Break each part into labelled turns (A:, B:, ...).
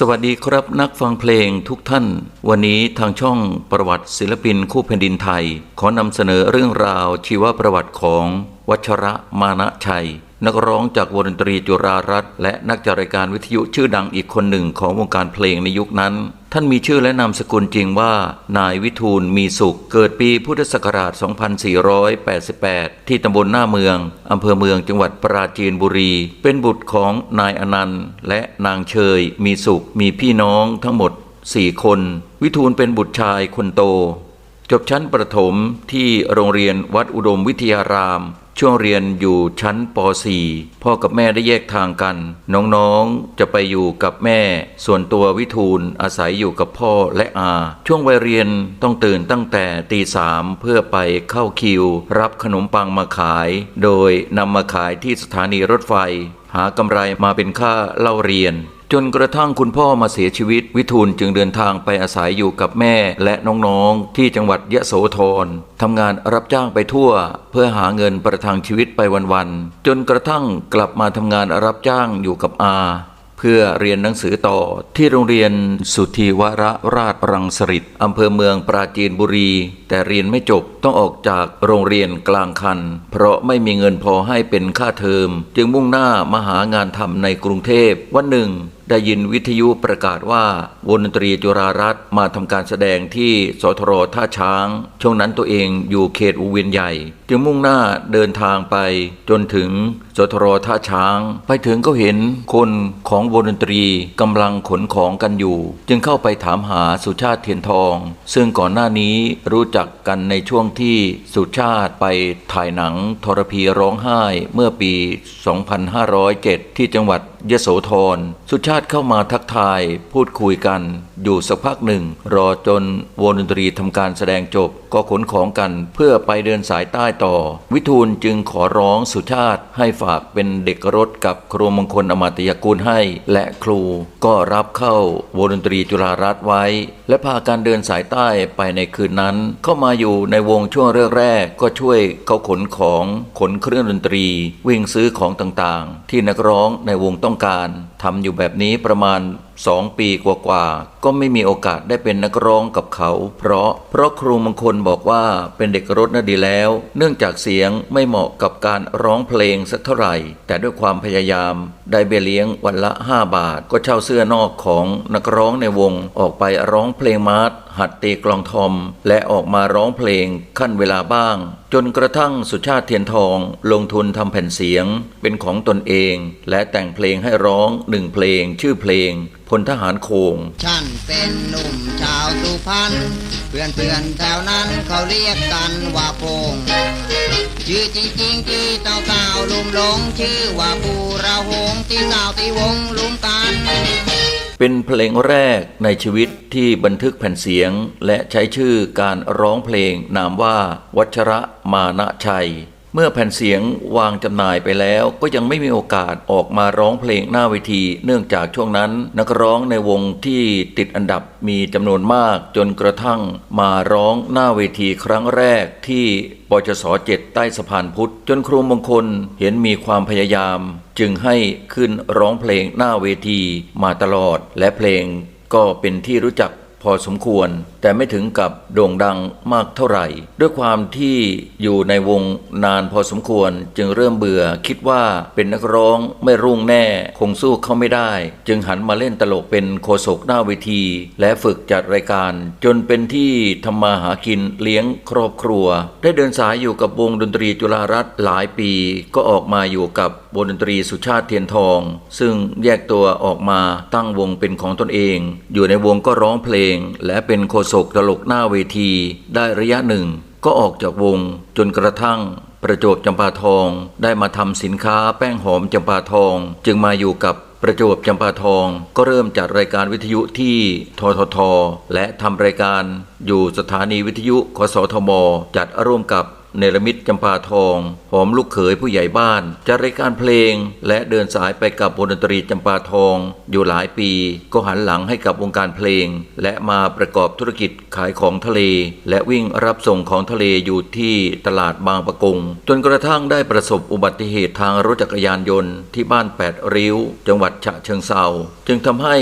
A: สวัสดีครับนักฟังเพลงทุกท่าน วันนี้ทางช่องประวัติศิลปินคู่แผ่นดินไทย ขอนำเสนอเรื่องราวชีวประวัติของวัชระมานะชัย นักร้องจากวงดนตรีจุฬารัตน์และนักจัดรายการวิทยุชื่อดังอีกคนหนึ่งของวงการเพลงในยุคนั้น ท่านมีชื่อและนามสกุลจริงว่า นายวิทูลมีสุข เกิดปีพุทธศักราช 2488 ที่ตำบลหน้าเมือง อำเภอเมืองจังหวัดปราจีนบุรี เป็นบุตรของนายอนันต์ และนางเชย มีสุข มีพี่น้องทั้งหมด 4 คน วิทูลเป็นบุตรชายคนโต จบชั้นประถมที่โรงเรียนวัดอุดมวิทยาราม ช่วงเรียนอยู่ชั้นป .4 พ่อกับแม่ได้แยกทางกัน น้องๆจะไปอยู่กับแม่ ส่วนตัววิทูลอาศัยอยู่กับพ่อและอา ช่วงวัยเรียนต้องตื่นตั้งแต่ตีสามเพื่อไปเข้าคิว รับขนมปังมาขาย โดยนำมาขายที่สถานีรถไฟ หากำไรมาเป็นค่าเล่าเรียน จนกระทั่งคุณพ่อมาเสียชีวิต วิทูลจึงเดินทางไปอาศัยอยู่กับแม่และน้องๆ ที่จังหวัดยะโสธรทำงานรับจ้างไปทั่ว เพื่อหาเงินประทังชีวิตไปวันๆจนกระทั่งกลับมาทำงานรับจ้างอยู่กับอา เพื่อเรียนหนังสือต่อที่โรงเรียนสุทธิวรราชรังสฤษดิ์อำเภอเมืองปราจีนบุรี แต่เรียนไม่จบต้องออกจากโรงเรียนกลางคัน เพราะไม่มีเงินพอให้เป็นค่าเทอม จึงมุ่งหน้ามาหางานทำในกรุงเทพวันหนึ่ง ได้ยินวิทยุประกาศว่าวงดนตรีจุฬารัตน์มาทำการแสดงที่สทรท่าช้าง ช่วงนั้นตัวเองอยู่เขตอุเวียนใหญ่ จึงมุ่งหน้าเดินทางไปจนถึงสทรท่าช้าง ไปถึงก็เห็นคนของวงดนตรีกำลังขนของกันอยู่ จึงเข้าไปถามหาสุชาติเทียนทอง ซึ่งก่อนหน้านี้รู้จักกันในช่วงที่สุชาติไปถ่ายหนังทรพีร้องไห้เมื่อปี 2507 ที่จังหวัดยโสธร สุชาติเข้ามาทักทายพูดคุยกัน อยู่สักพักหนึ่ง รอจนวงดนตรีทำการแสดงจบก็ขนของกันเพื่อไปเดินสายใต้ต่อ วิทูลจึงขอร้องสุชาติให้ฝากเป็นเด็กรถกับครูมงคลอมาตยกุลให้ และครูก็รับเข้าวงดนตรีจุฬารัตไว้ และพาการเดินสายใต้ไปในคืนนั้น เข้ามาอยู่ในวงช่วงแรกๆก็ช่วยเขาขนของขนเครื่องดนตรี วิ่งซื้อของต่างๆ ที่นักร้องในวงต้องการทำอยู่แบบนี้ประมาณ สองปีกว่าๆก็ไม่มีโอกาสได้เป็นนักร้องกับเขา เพราะเพราะครูมงคลบอกว่าเป็นเด็กรถน่ะดีแล้ว เนื่องจากเสียงไม่เหมาะกับการร้องเพลงสักเท่าไหร่ แต่ด้วยความพยายาม ได้เบี้ยเลี้ยงวันละ 5 บาท ก็เช่าเสื้อนอกของนักร้องในวงออกไปร้องเพลงมาร์ท หัดตีกลองทอม และออกมาร้องเพลงขั้นเวลาบ้าง จนกระทั่งสุชาติเทียนทองลงทุนทำแผ่นเสียง เป็นของตนเอง และแต่งเพลงให้ร้องหนึ่งเพลง ชื่อเพลงพลทหารโคง
B: ฉันเป็นหนุ่มชาวสุพรรณเพื่อนเพื่อนแถวนั้นเขาเรียกกันว่าโพงชื่อจริงๆชื่อเต่าเต่าลุมหลง ชื่อว่าปูระหงที่สาวตีวงลุมกัน
A: เป็นเพลงแรกในชีวิตที่บันทึกแผ่นเสียง และใช้ชื่อการร้องเพลงนามว่า วัชระมานะชัย เมื่อแผ่นเสียงวางจำหน่ายไปแล้วก็ยังไม่มีโอกาสออกมาร้องเพลงหน้าเวที เนื่องจากช่วงนั้น นักร้องในวงที่ติดอันดับมีจำนวนมากจนกระทั่งมาร้องหน้าเวทีครั้งแรกที่ปจสเจ็ดใต้สะพานพุทธ จนครูมงคลเห็นมีความพยายาม จึงให้ขึ้นร้องเพลงหน้าเวทีมาตลอดและเพลงก็เป็นที่รู้จัก พอสมควร แต่ไม่ถึงกับโด่งดังมากเท่าไหร่ ด้วยความที่อยู่ในวงนานพอสมควรจึงเริ่มเบื่อคิดว่าเป็นนักร้องไม่รุ่งแน่ คงสู้เขาไม่ได้ จึงหันมาเล่นตลกเป็นโคศกหน้าเวที และฝึกจัดรายการ จนเป็นที่ทำมาหากินเลี้ยงครอบครัว ได้เดินสายอยู่กับวงดนตรีจุฬารัตน์หลายปีก็ออกมาอยู่กับวงดนตรีสุชาติเทียนทอง ซึ่งแยกตัวออกมาตั้งวงเป็นของตนเอง อยู่ในวงก็ร้องเพลง และเป็นโคศกตลกหน้าเวที ได้ระยะหนึ่ง ก็ออกจากวงจนกระทั่งประจวบจำปาทอง ได้มาทำสินค้าแป้งหอมจำปาทอง จึงมาอยู่กับประจวบจำปาทอง ก็เริ่มจัดรายการวิทยุที่ททท และทำรายการอยู่สถานีวิทยุคสทม จัดร่วมกับ เนรมิตจำปาทอง หอมลูกเขยผู้ใหญ่บ้านจัดรายการเพลง และเดินสายไปกับวงดนตรีจำปาทอง อยู่หลายปี ก็หันหลังให้กับวงการเพลง และมาประกอบธุรกิจขายของทะเล และวิ่งรับส่งของทะเลอยู่ที่ตลาดบางปะกง จนกระทั่งได้ประสบอุบัติเหตุทางรถจักรยานยนต์ที่บ้านแปดริ้ว จังหวัดฉะเชิงเซาจึงทำให้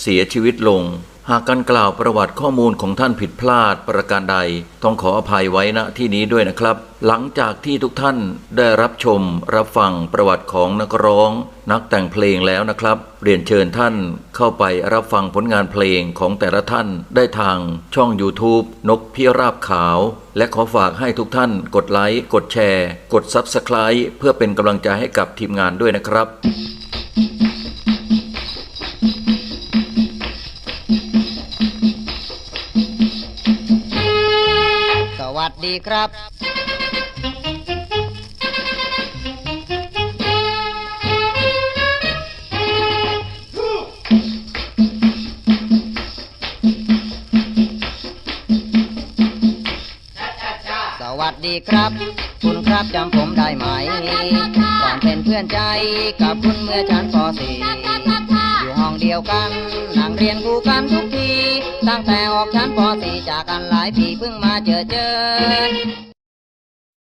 A: เสียชีวิตลง หากการกล่าวประวัติข้อมูลของท่านผิดพลาดประการใด ต้องขออภัยไว้ณที่นี้ด้วยนะครับ หลังจากที่ทุกท่านได้รับชม รับฟังประวัติของนักร้อง นักแต่งเพลงแล้วนะครับ เรียนเชิญท่านเข้าไปรับฟังผลงานเพลงของแต่ละท่านได้ทางช่อง YouTube นกพิราบขาว และขอฝากให้ทุกท่านกดไลค์กดแชร์ กด Subscribe เพื่อเป็นกำลังใจให้กับทีมงานด้วยนะครับ
B: วัสดีครับ สวัสดีครับ คุณครับจำผมได้ไหม ก่อนเป็นเพื่อนใจกับคุณเมื่อชั้นป .4 อยู่ห้อง เดียวกัน นั่งเรียนคู่กันทุกที ตั้งแต่ออกชั้นป .4 จากกันหลายปีเพิ่งมาเจอเจอ